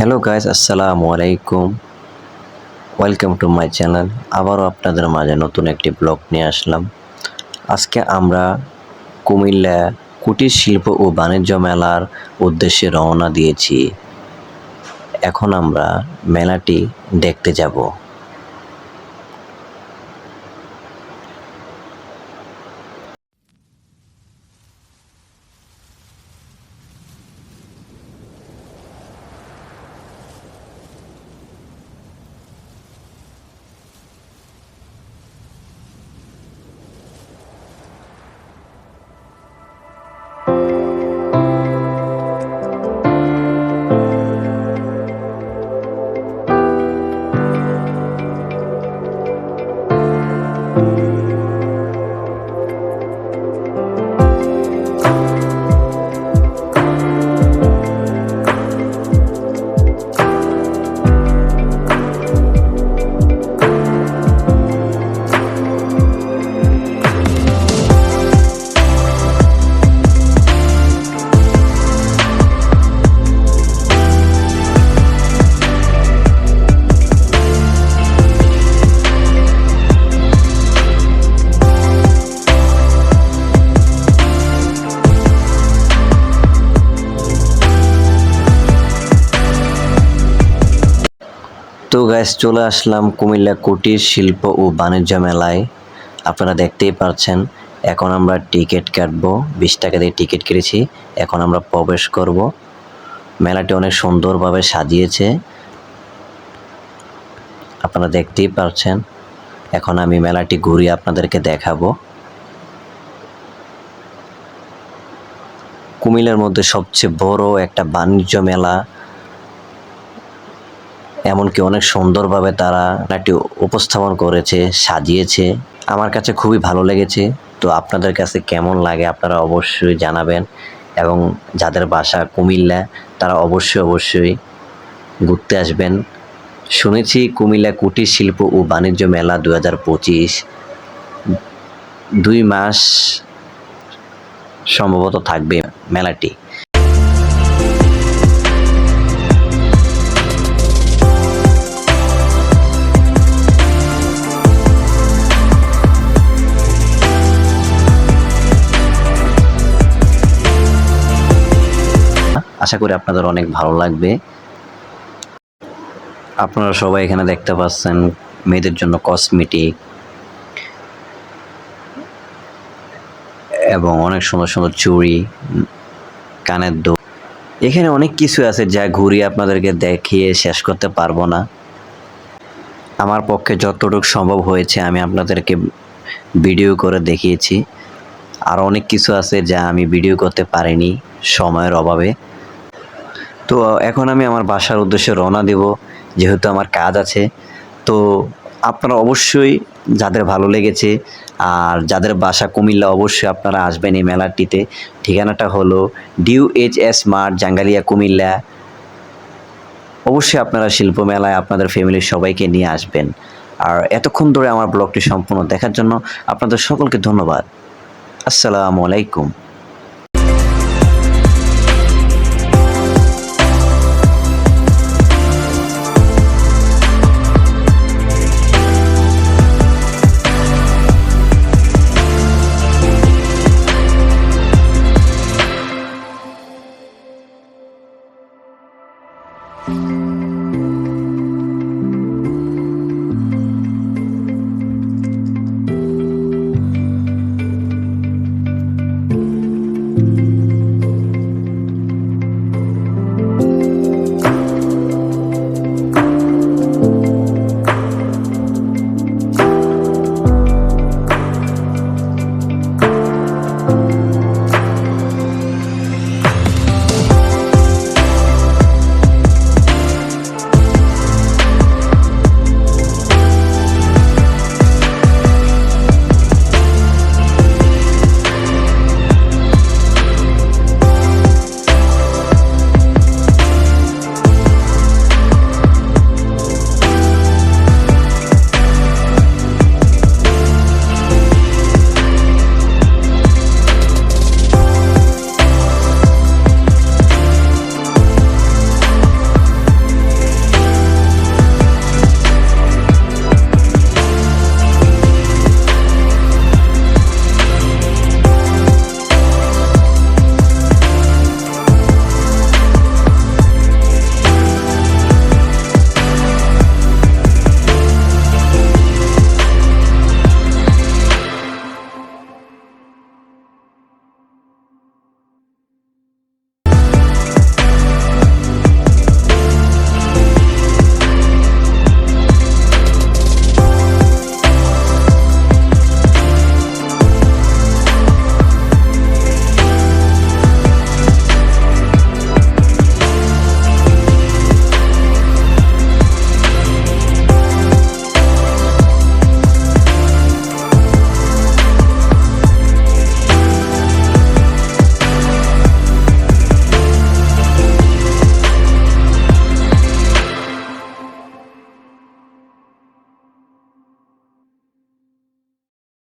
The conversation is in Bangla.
হ্যালো গাইজ আসসালামু আলাইকুম ওয়েলকাম টু মাই চ্যানেল আবারও আপনাদের মাঝে নতুন একটি ব্লগ নিয়ে আসলাম। আজকে আমরা কুমিল্লা কুটির শিল্প ও বাণিজ্য মেলার উদ্দেশ্যে রওনা দিয়েছি। এখন আমরা মেলাটি দেখতে যাব। তো গ্যাস চলে আসলাম কুমিল্লা কুটির শিল্প ও বাণিজ্য মেলায়। আপনারা দেখতেই পাচ্ছেন এখন আমরা টিকিট কাটব। বিশ টাকা দিয়ে টিকিট কেটেছি, এখন আমরা প্রবেশ করব। মেলাটি অনেক সুন্দরভাবে সাজিয়েছে। আপনারা দেখতেই পাচ্ছেন এখন আমি মেলাটি ঘুরিয়ে আপনাদেরকে দেখাবো। কুমিল্লার মধ্যে সবচেয়ে বড় একটা বাণিজ্য মেলা এমনকি অনেক সুন্দরভাবে তারা নাটটি উপস্থাপন করেছে, সাজিয়েছে। আমার কাছে খুবই ভালো লেগেছে। তো আপনাদের কাছে কেমন লাগে আপনারা অবশ্যই জানাবেন। এবং যাদের বাসা কুমিল্লা, তারা অবশ্যই অবশ্যই ঘুরতে আসবেন। শুনেছি কুমিল্লা কুটির শিল্প ও বাণিজ্য মেলা দু হাজার পঁচিশ। দুই মাস সম্ভবত থাকবে মেলাটি। আশা করি আপনাদের অনেক ভালো লাগবে। আপনারা সবাই এখানে দেখতে পাচ্ছেন মেয়েদের জন্য কসমেটিক এবং অনেক সুন্দর সুন্দর চুড়ি, কানের দো, এখানে অনেক কিছু আছে যা ঘুরিয়ে আপনাদেরকে দেখিয়ে শেষ করতে পারব না। আমার পক্ষে যতটুকু সম্ভব হয়েছে আমি আপনাদেরকে ভিডিও করে দেখিয়েছি। আর অনেক কিছু আছে যা আমি ভিডিও করতে পারিনি সময়ের অভাবে। তো এখন আমি আমার বাসার উদ্দেশ্যে রওনা দেব, যেহেতু আমার কাজ আছে। তো আপনারা অবশ্যই যাদের ভালো লেগেছে, আর যাদের বাসা কুমিল্লা অবশ্যই আপনারা আসবেন এই মেলাটিতে। ঠিকানাটা হলো due H S mart Jangalia, Comilla. অবশ্যই আপনারা শিল্প মেলায় আপনাদের ফ্যামিলির সবাইকে নিয়ে আসবেন। আর এতক্ষণ ধরে আমার ব্লগটি সম্পূর্ণ দেখার জন্য আপনাদের সকলকে ধন্যবাদ। আসসালামু আলাইকুম।